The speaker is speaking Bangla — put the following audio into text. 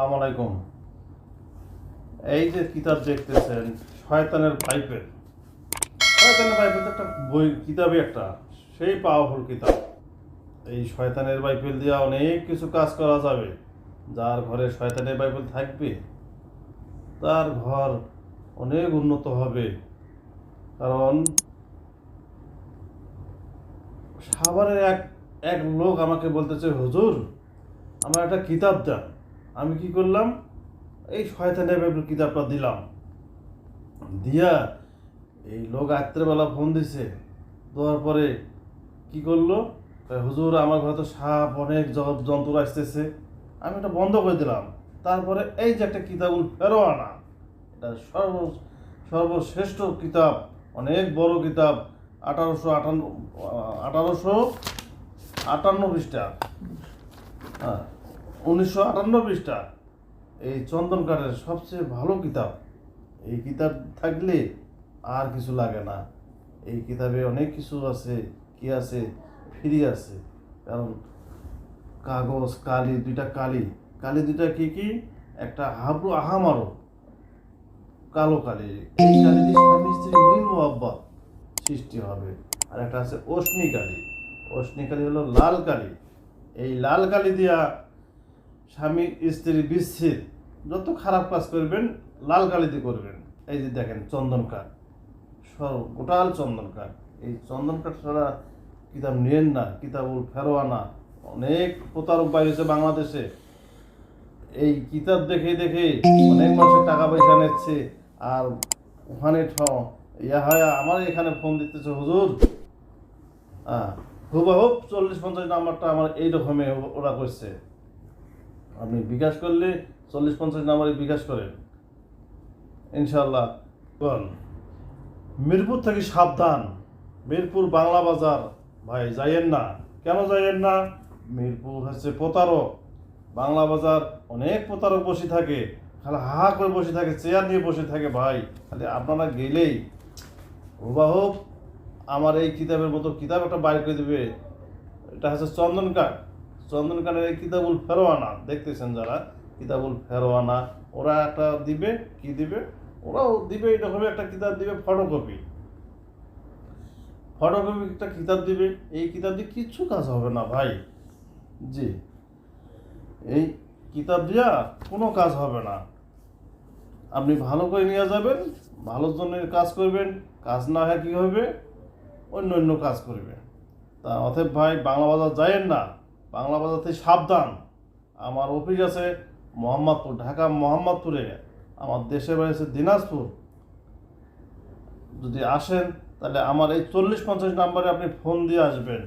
আসসালামু আলাইকুম। এই যে কিতাব দেখতেছেন, শয়তানের পাইপের শয়তানের তো একটা বই, কিতাবই একটা, সেই পাওয়ারফুল কিতাব। এই শয়তানের বাইবেল দিয়ে অনেক কিছু কাজ করা যাবে। যার ঘরে শয়তানের বাইবেল থাকবে, তার ঘর অনেক উন্নত হবে। কারণ, সাভারের এক এক লোক আমাকে বলতেছে, হুজুর, আমার একটা কিতাব দেন। আমি কি করলাম? এই শয়তানের বাইবেল কিতাবটা দিলাম। দিয়া এই লোক রাত্রেবেলা ফোন দিছে। দেওয়ার পরে কি করল? হুজুর, আমার ঘরে তো সাপ, অনেক জ- জন্তু আসতেছে। আমি এটা বন্ধ করে দিলাম। তারপরে এই যে একটা কিতাবুল ফেরো আনা এটা সর্ব সর্বশ্রেষ্ঠ কিতাব, অনেক বড় কিতাব, আঠারোশো আটান্ন আঠারোশো আটান্ন পৃষ্ঠা। হ্যাঁ। উনিশশো পৃষ্ঠা এই চন্দন কাঠের সবচেয়ে ভালো কিতাব। এই কিতাব থাকলে আর কিছু লাগে না। এই কিতাবে অনেক কিছু আছে, কি আছে, ফ্রি আছে। কারণ কাগজ, কালি, দুইটা কালি। কালি দুইটা কি কি? একটা হাবু আহামারো, কালো কালি। এই কালি স্বামী সৃষ্টি হবে। আর একটা আছে অশ্নি কালি। অশ্নি কালি হলো লাল কালি। এই লাল কালি দিয়া স্বামী স্ত্রী বিচ্ছেদ যত খারাপ কাজ করবেন, লাল কালি দিয়ে করবেন। এই যে দেখেন, চন্দন কাঠ। গোটাল চন্দন কাঠ। এই চন্দন কাঠ ছাড়া কিতাব নিয়েন না, কিতাবুল ফেরোয়ানা অনেক প্রতারক বাইরেছে বাংলাদেশে। এই কিতাব দেখে দেখে অনেক মানুষের টাকা পয়সা নিচ্ছে। আর ওখানে ঠ- ইয়া হয়, আমার এখানে ফোন দিতেছে, হুজুর হ্যাঁ হুবাহুব চল্লিশ পঞ্চাশ নাম্বারটা আমার এই রকমে ওরা করছে। আপনি বিকাশ করলে চল্লিশ পঞ্চাশ নাম্বারে বিকাশ করেন। ইনশাল্লাহ মিরপুর থেকে সাবধান। মিরপুর বাংলা বাজার। ভাই, যাইয়েন না। কেন যাইয়েন না? মিরপুর হচ্ছে প্রতারক। বাংলা বাজার অনেক প্রতারক বসে থাকে। খালি হা করে বসে থাকে, চেয়ার নিয়ে বসে থাকে ভাই। খালি আপনারা গেলেই হুবাহুব আমার এই কিতাবের মতো কিতাব একটা বাইর করে দেবে। এটা হচ্ছে চন্দন কাঠ। চন্দন কাঠের এই কিতাবুল ফেরোয়ানা, দেখতেছেন যারা? কিতাবুল ফেরোয়ানা, ওরা একটা দিবে, কি দিবে? ওরাও দিবে এরকমই একটা কিতাব দিবে ফটোকপি ফটোকপি একটা কিতাব দিবে, এই কিতাব দিয়ে কিচ্ছু কাজ হবে না ভাই। জি। এই কিতাব দিয়া কোনো কাজ হবে না। আপনি ভালো করে নিয়ে যাবেন ভালোর জন্য কাজ করবেন, কাজ না হয় কী হবে? অন্য অন্য কাজ করবে তা অতএব ভাই, বাংলা বাজার যায়েন না। বাংলা বাজার থেকে সাবধান। আমার অফিস আছে মোহাম্মদপুর, ঢাকা মোহাম্মদপুরে। আমার দেশের বাড়ি আছে দিনাজপুর। যদি আসেন, তাহলে আমার এই চল্লিশ পঞ্চাশ নাম্বারে আপনি ফোন দিয়ে আসবেন।